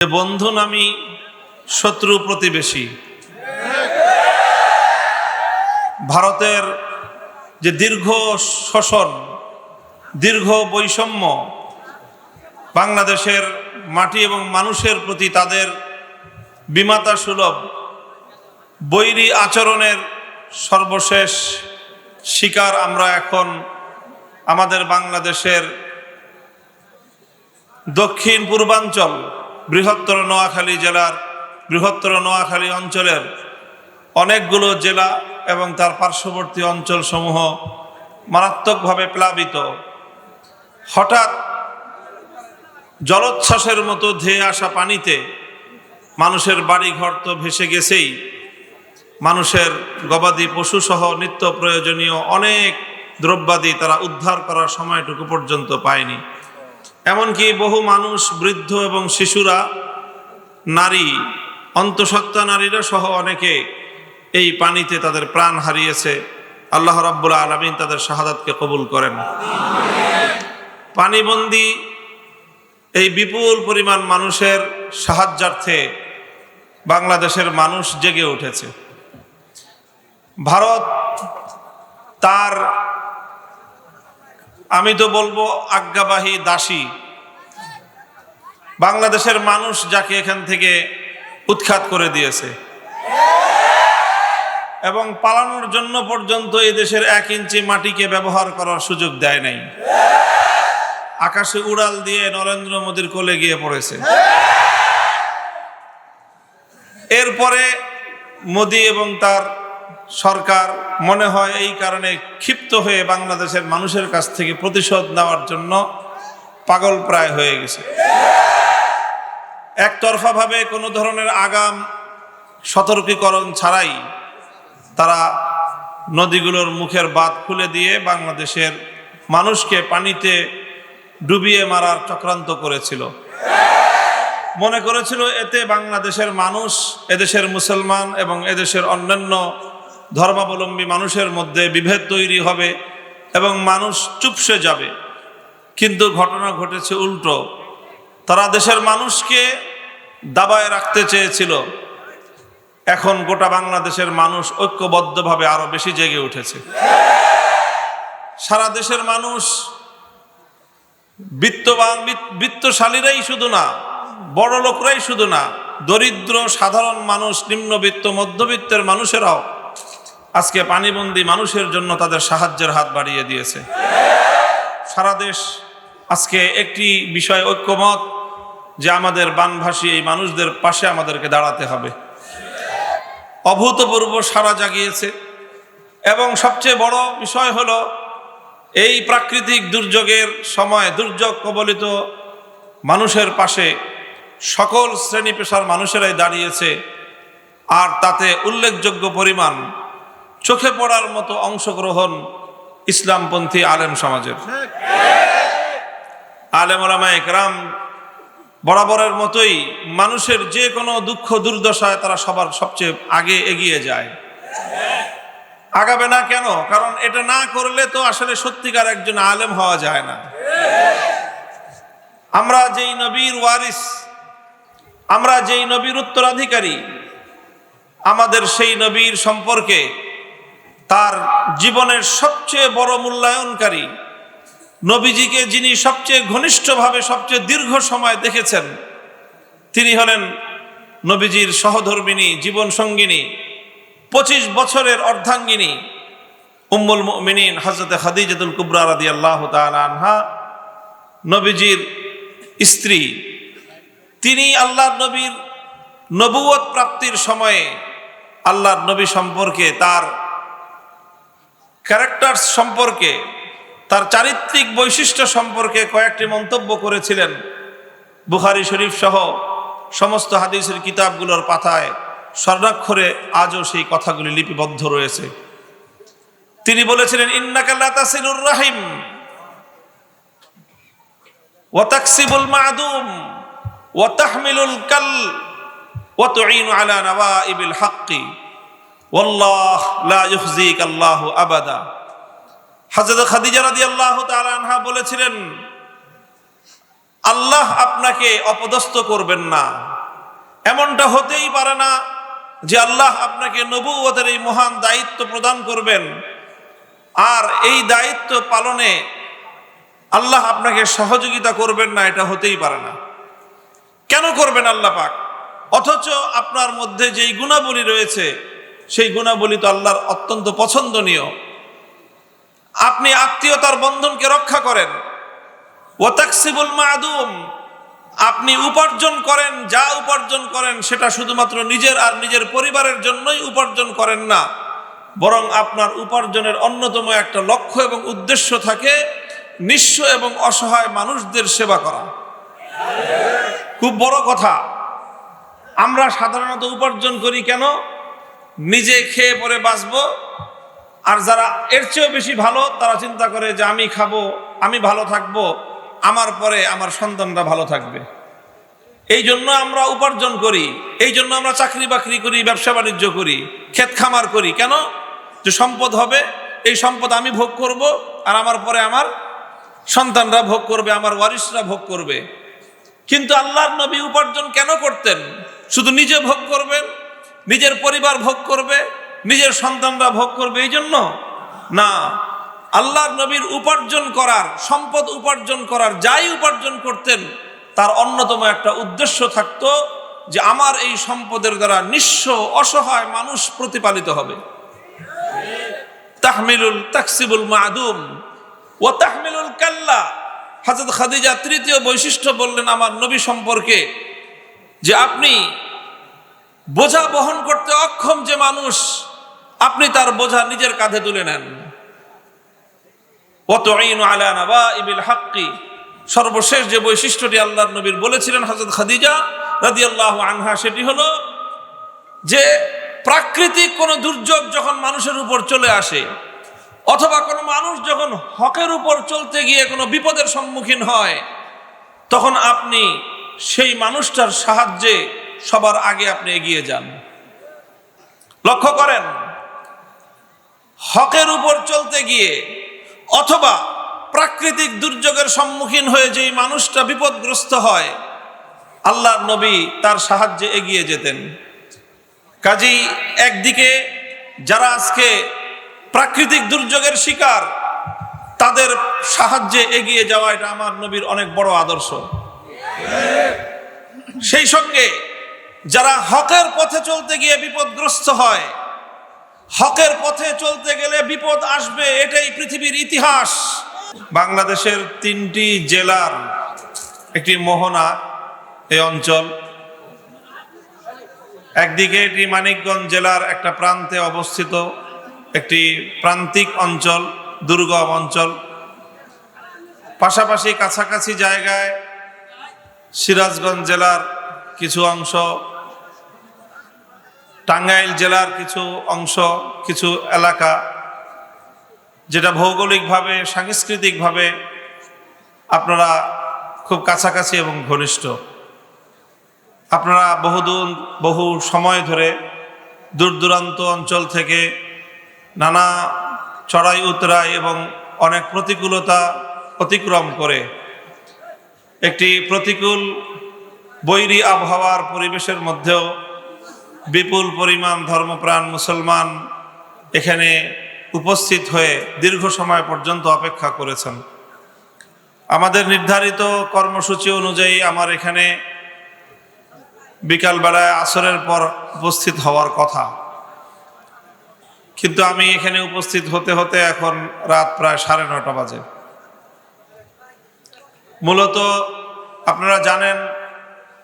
বন্ধু নামি শত্রু প্রতিবেশী। ভারতের যে দীর্ঘ শোষণ, দীর্ঘ বৈষম্য, বাংলাদেশের মাটি এবং মানুষের প্রতি তাদের বিমাতা সুলভ, বৈরী আচরণের সর্বশেষ শিকার আমরা এখন আমাদের বাংলাদেশের দক্ষিণ পূর্বাঞ্চল বৃহত্তর নোয়াখালী জেলার বৃহত্তর নোয়াখালী অঞ্চলের অনেকগুলো জেলা এবং তার পার্শ্ববর্তী অঞ্চলসমূহ মারাত্মকভাবে প্লাবিত। হঠাৎ জলোচ্ছ্বাসের মতো ধেয়ে আসা পানিতে মানুষের বাড়িঘর তো ভেসে গেছেই। মানুষের গবাদি পশুসহ নিত্য প্রয়োজনীয় অনেক দ্রব্যাদি তারা উদ্ধার করার সময়টুকু পর্যন্ত পায়নি। এমনকি বহু মানুষ, বৃদ্ধ এবং শিশুরা, নারী, অন্তঃসত্ত্বা নারীরা সহ অনেকে এই পানিতে তাদের প্রাণ হারিয়েছে। আল্লাহ রাব্বুল আলমিন তাদের শাহাদাতকে কবুল করেন। পানিবন্দি এই বিপুল পরিমাণ মানুষের সাহায্যার্থে বাংলাদেশের মানুষ জেগে উঠেছে। ভারত তার আমি তো বলব আজ্ঞাবাহী দাসী। বাংলাদেশের মানুষ যাকে এখান থেকে উৎখাত করে দিয়েছে। এবং পালানোর জন্য পর্যন্ত এই দেশের এক ইঞ্চি মাটিকে ব্যবহার করার সুযোগ দেয় নাই। আকাশে উড়াল দিয়ে নরেন্দ্র মোদীর কোলে গিয়ে পড়েছে। এরপরে মোদী এবং তার সরকার মনে হয় এই কারণে ক্ষিপ্ত হয়ে বাংলাদেশের মানুষের কাছ থেকে প্রতিশোধ নেওয়ার জন্য পাগল প্রায় হয়ে গেছে। একতরফাভাবে কোনো ধরনের আগাম সতর্কীকরণ ছাড়াই তারা নদীগুলোর মুখের বাঁধ খুলে দিয়ে বাংলাদেশের মানুষকে পানিতে ডুবিয়ে মারার চক্রান্ত করেছিল। মনে করেছিল এতে বাংলাদেশের মানুষ, এদেশের মুসলমান এবং এদেশের অন্যান্য ধর্মাবলম্বী মানুষের মধ্যে বিভেদ তৈরি হবে এবং মানুষ চুপসে যাবে। কিন্তু ঘটনা ঘটেছে উল্টো। তারা দেশের মানুষকে দাবায় রাখতে চেয়েছিল। এখন গোটা বাংলাদেশের মানুষ ঐক্যবদ্ধভাবে আরও বেশি জেগে উঠেছে। সারা দেশের মানুষ বিত্তবান বিত্তশালীরাই শুধু না বড় লোকরাই শুধু না, দরিদ্র, সাধারণ মানুষ, নিম্নবিত্ত, মধ্যবিত্তের মানুষেরাও আজকে পানিবন্দী মানুষের জন্য তাদের সাহায্যের হাত বাড়িয়ে দিয়েছে। সারা দেশ আজকে একটি বিষয় ঐক্যমত যে আমাদের বানভাসী এই মানুষদের পাশে আমাদেরকে দাঁড়াতে হবে। অভূতপূর্ব সারা জাগিয়েছে এবং সবচেয়ে বড় বিষয় হলো এই প্রাকৃতিক দুর্যোগের সময় দুর্যোগ কবলিত মানুষের পাশে সকল শ্রেণি পেশার মানুষেরাই দাঁড়িয়েছে আর তাতে উল্লেখযোগ্য পরিমাণ চোখে পড়ার মতো অংশগ্রহণ ইসলামপন্থী আলেম সমাজের। আলেম ওলামা একরাম বরাবরের মতোই মানুষের যে কোনো দুঃখ দুর্দশায় তারা সবার সবচেয়ে আগে এগিয়ে যায়। আগাবে না কেন? কারণ এটা না করলে তো আসলে সত্যিকার একজন আলেম হওয়া যায় না। আমরা যেই নবীর ওয়ারিস, আমরা যেই নবীর উত্তরাধিকারী, আমাদের সেই নবীর সম্পর্কে তার জীবনের সবচেয়ে বড় মূল্যায়নকারী নবীজিকে যিনি সবচেয়ে ঘনিষ্ঠভাবে, সবচেয়ে দীর্ঘ সময় দেখেছেন, তিনি হলেন নবীজির সহধর্মিনী জীবন সঙ্গিনী পঁচিশ বছরের অর্ধাঙ্গিনী উম্মুল মিনীন হজরত খাদিজাতুল কুবরা রাদি আল্লাহ আনহা, নবীজির স্ত্রী। তিনি আল্লাহর নবীর নবুয়ত প্রাপ্তির সময়ে আল্লাহর নবী সম্পর্কে তার ক্যারেক্টার সম্পর্কে, তার চারিত্রিক বৈশিষ্ট্য সম্পর্কে কয়েকটি মন্তব্য করেছিলেন বুখারি শরীফ সহ সমস্ত হাদিসের কিতাবগুলোর পাতায়। স্বর্ণাক্ষরে আজও সেই কথাগুলি লিপিবদ্ধ রয়েছে। তিনি বলেছিলেন ইন্নাকাল্লা তাসিলুর রাহিম ওয়াতাকসিবুল মাদুম ওয়াতাহমিলুল কাল ওয়াতুঈন আলা নওয়াইবিল হাক্কি। ওয়াল্লাহ লা ইউখজিক আল্লাহু আবাদা। হযরত খাদিজা রাদিয়াল্লাহু তাআলা আনহা বলেছিলেন, আল্লাহ আপনাকে অপদস্থ করবেন না। এমনটা হতেই পারে না যে আল্লাহ আপনাকে নবুয়তের এই মহান দায়িত্ব প্রদান করবেন। আর এই দায়িত্ব পালনে আল্লাহ আপনাকে সহযোগিতা করবেন না, এটা হতেই পারে না। কেন করবেন আল্লাহ পাক? অথচ আপনার মধ্যে যেই গুণাবলী রয়েছে সেই গুণাবলী তো আল্লাহর অত্যন্ত পছন্দনীয়। আপনি আত্মীয়তার বন্ধনকে রক্ষা করেন। ওয়াতাকসিবুল মাদুম, আপনি উপার্জন করেন, যা উপার্জন করেন সেটা শুধুমাত্র নিজের আর নিজের পরিবারের জন্যই উপার্জন করেন না। বরং আপনার উপার্জনের অন্যতম একটা লক্ষ্য এবং উদ্দেশ্য থাকে নিঃস্ব এবং অসহায় মানুষদের সেবা করা। খুব বড় কথা। আমরা সাধারণত উপার্জন করি কেন? নিজে খেয়ে পরে বাঁচবো। আর যারা এর চেয়েও বেশি ভালো, তারা চিন্তা করে যে আমি খাব, আমি ভালো থাকব, আমার পরে আমার সন্তানরা ভালো থাকবে। এই জন্য আমরা উপার্জন করি, এই জন্য আমরা চাকরি বাকরি করি, ব্যবসা বাণিজ্য করি, ক্ষেত খামার করি। কেন? যে সম্পদ হবে, এই সম্পদ আমি ভোগ করব, আর আমার পরে আমার সন্তানরা ভোগ করবে, আমার ওয়ারিসরা ভোগ করবে। কিন্তু আল্লাহর নবী উপার্জন কেন করতেন? শুধু নিজে ভোগ করবেন? নিজের পরিবার ভোগ করবে, নিজের সন্তানরা ভোগ করবে, এই জন্য না, আল্লাহর নবীর উপার্জন করার, সম্পদ উপার্জন করার, যাই উপার্জন করতেন, তার অন্যতম একটা উদ্দেশ্য থাকতো যে আমার এই সম্পদের দ্বারা নিঃস্ব, অসহায় মানুষ প্রতিপালিত হবে। তাহমিলুল তাকসিবুল মাদুম ও তাহমিলুল কাল্লা। হাজরত খাদিজা তৃতীয় বৈশিষ্ট্য বললেন আমার নবী সম্পর্কে যে আপনি বোঝা বহন করতে অক্ষম যে মানুষ, আপনি তার বোঝা নিজের কাঁধে তুলে নেন। সর্বশেষ যে বৈশিষ্ট্যটি আল্লাহর নবীর বলেছিলেন হযরত খাদিজা রাদিয়াল্লাহু আনহা, সেটি হলো যে প্রাকৃতিক কোনো দুর্যোগ যখন মানুষের উপর চলে আসে, অথবা কোনো মানুষ যখন হকের উপর চলতে গিয়ে কোনো বিপদের সম্মুখীন হয়, তখন আপনি সেই মানুষটার সাহায্যে সবার আগে আপনি এগিয়ে যান। লক্ষ্য করেন, হকের উপর চলতে গিয়ে অথবা প্রাকৃতিক দুর্যোগের সম্মুখীন হয়ে যেই মানুষটা বিপদগ্রস্ত হয়, আল্লাহর নবী তার সাহায্যে এগিয়ে যেতেন। কাজী একদিকে যারা আজকে প্রাকৃতিক দুর্যোগের শিকার, তাদের সাহায্যে এগিয়ে যাওয়া এটা আমার নবীর অনেক বড় আদর্শ। সেই সঙ্গে যারা হকের পথে চলতে গিয়ে বিপদগ্রস্ত হয়, হকের পথে চলতে গেলে বিপদ আসবে এটাই পৃথিবীর ইতিহাস। বাংলাদেশের তিনটি জেলার একটি মোহনা এই অঞ্চল। একদিকে এটি মানিকগঞ্জ জেলার একটা প্রান্তে অবস্থিত, একটি প্রান্তিক অঞ্চল, দুর্গম অঞ্চল। পাশাপাশি কাছাকাছি জায়গায় সিরাজগঞ্জ জেলার কিছু অংশ, টাঙ্গাইল জেলার কিছু অংশ, কিছু এলাকা, যেটা ভৌগোলিকভাবে, সাংস্কৃতিকভাবে আপনারা খুব কাছাকাছি এবং ঘনিষ্ঠ। আপনারা বহুদূর, বহু সময় ধরে দূর দূরান্ত অঞ্চল থেকে নানা চড়াই উতরাই এবং অনেক প্রতিকূলতা অতিক্রম করে একটি প্রতিকূল বৈরী আবহাওয়ার পরিবেশের মধ্যেও বিপুল পরিমাণ ধর্মপ্রাণ মুসলমান এখানে উপস্থিত হয়ে দীর্ঘ সময় পর্যন্ত অপেক্ষা করেছেন। আমাদের নির্ধারিত কর্মসূচি অনুযায়ী আমার এখানে বিকালবেলায় আসরের পর উপস্থিত হওয়ার কথা। কিন্তু আমি এখানে উপস্থিত হতে হতে এখন রাত প্রায় সাড়ে নটা বাজে। মূলত আপনারা জানেন